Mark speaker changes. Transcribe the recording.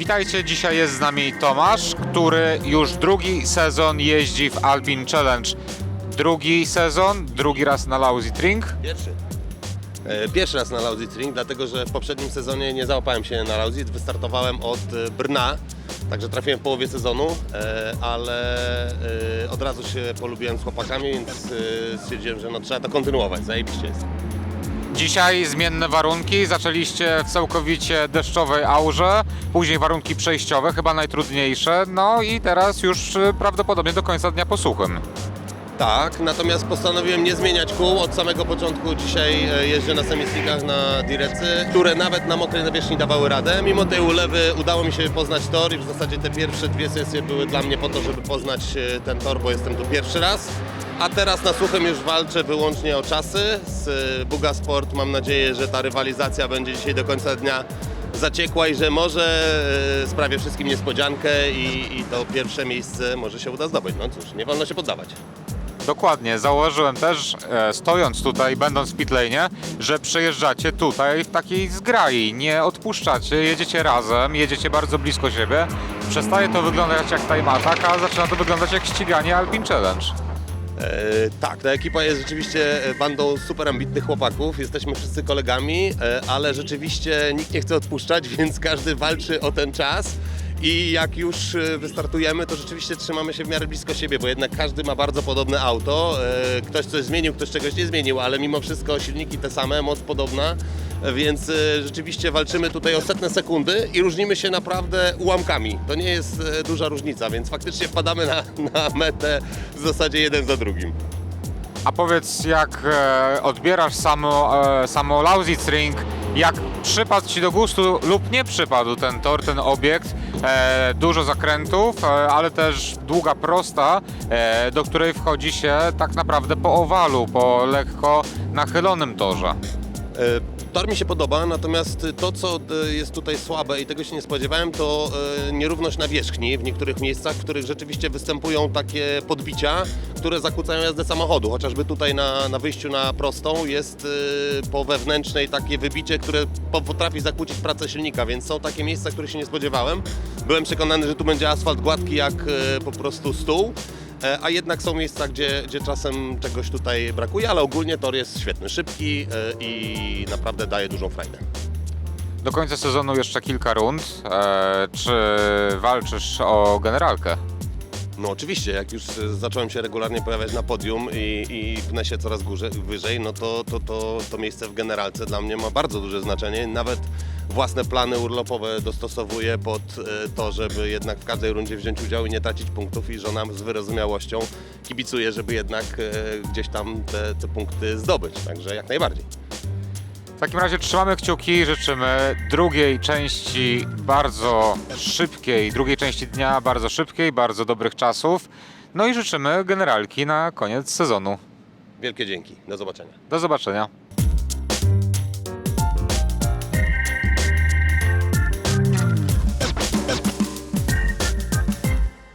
Speaker 1: Witajcie, dzisiaj jest z nami Tomasz, który już drugi sezon jeździ w Alpin Challenge. Drugi sezon, drugi raz na Lousy Drink.
Speaker 2: Pierwszy. E, Pierwszy raz na Lausitz Ring, dlatego że w poprzednim sezonie nie załapałem się na Lausitz. Wystartowałem od e, Brna, także trafiłem w połowie sezonu, e, ale od razu się polubiłem z chłopakami, więc stwierdziłem, że no, trzeba to kontynuować. Zajebiście jest.
Speaker 1: Dzisiaj zmienne warunki, zaczęliście w całkowicie deszczowej aurze, później warunki przejściowe, chyba najtrudniejsze, no i teraz już y, prawdopodobnie do końca dnia po suchym.
Speaker 2: Tak, natomiast postanowiłem nie zmieniać kół. Od samego początku dzisiaj e, jeżdżę na semislikach na Direcy, które nawet na mokrej nawierzchni dawały radę. Mimo tej ulewy udało mi się poznać tor i w zasadzie te pierwsze dwie sesje były dla mnie po to, żeby poznać e, ten tor, bo jestem tu pierwszy raz. A teraz na suchym już walczę wyłącznie o czasy. Z e, Buga Sport mam nadzieję, że ta rywalizacja będzie dzisiaj do końca dnia zaciekła i że może e, sprawię wszystkim niespodziankę i, i to pierwsze miejsce może się uda zdobyć. No cóż, nie wolno się poddawać.
Speaker 1: Dokładnie, założyłem też, e, stojąc tutaj, będąc w pitlane, że przejeżdżacie tutaj w takiej zgrai, nie odpuszczacie, jedziecie razem, jedziecie bardzo blisko siebie. Przestaje to wyglądać jak time attack, a zaczyna to wyglądać jak ściganie Alpin Challenge.
Speaker 2: E, tak, ta ekipa jest rzeczywiście e, bandą super ambitnych chłopaków. Jesteśmy wszyscy kolegami, e, ale rzeczywiście nikt nie chce odpuszczać, więc każdy walczy o ten czas. I jak już wystartujemy, to rzeczywiście trzymamy się w miarę blisko siebie, bo jednak każdy ma bardzo podobne auto. Ktoś coś zmienił, ktoś czegoś nie zmienił, ale mimo wszystko silniki te same, moc podobna. Więc e, rzeczywiście walczymy tutaj o setne sekundy i różnimy się naprawdę ułamkami. To nie jest e, duża różnica, więc faktycznie wpadamy na, na metę w zasadzie jeden za drugim.
Speaker 1: A powiedz, jak e, odbierasz samo, e, samo Lousy Ring, jak przypadł Ci do gustu lub nie przypadł ten tor, ten obiekt, dużo zakrętów, ale też długa prosta, do której wchodzi się tak naprawdę po owalu, po lekko nachylonym torze.
Speaker 2: E, Tor mi się podoba, natomiast to, co e, jest tutaj słabe i tego się nie spodziewałem, to e, nierówność nawierzchni w niektórych miejscach, w których rzeczywiście występują takie podbicia, które zakłócają jazdę samochodu. Chociażby tutaj na, na wyjściu na prostą jest po wewnętrznej takie wybicie, które po- potrafi zakłócić pracę silnika, więc są takie miejsca, których się nie spodziewałem. Byłem przekonany, że tu będzie asfalt gładki jak po prostu stół. E, a jednak są miejsca, gdzie, gdzie czasem czegoś tutaj brakuje, ale ogólnie tor jest świetny, szybki e, i naprawdę daje dużą frajdę.
Speaker 1: Do końca sezonu jeszcze kilka rund. E, czy walczysz o generalkę?
Speaker 2: No oczywiście, jak już zacząłem się regularnie pojawiać na podium i, i pnę się coraz górze, wyżej, no to, to, to, to miejsce w generalce dla mnie ma bardzo duże znaczenie. Nawet własne plany urlopowe dostosowuję pod e, to, żeby jednak w każdej rundzie wziąć udział i nie tracić punktów i żona z wyrozumiałością kibicuje, żeby jednak e, gdzieś tam te, te punkty zdobyć, także jak najbardziej.
Speaker 1: W takim razie trzymamy kciuki, życzymy drugiej części bardzo szybkiej, drugiej części dnia bardzo szybkiej, bardzo dobrych czasów. No i życzymy generalki na koniec sezonu.
Speaker 2: Wielkie dzięki, do zobaczenia.
Speaker 1: Do zobaczenia.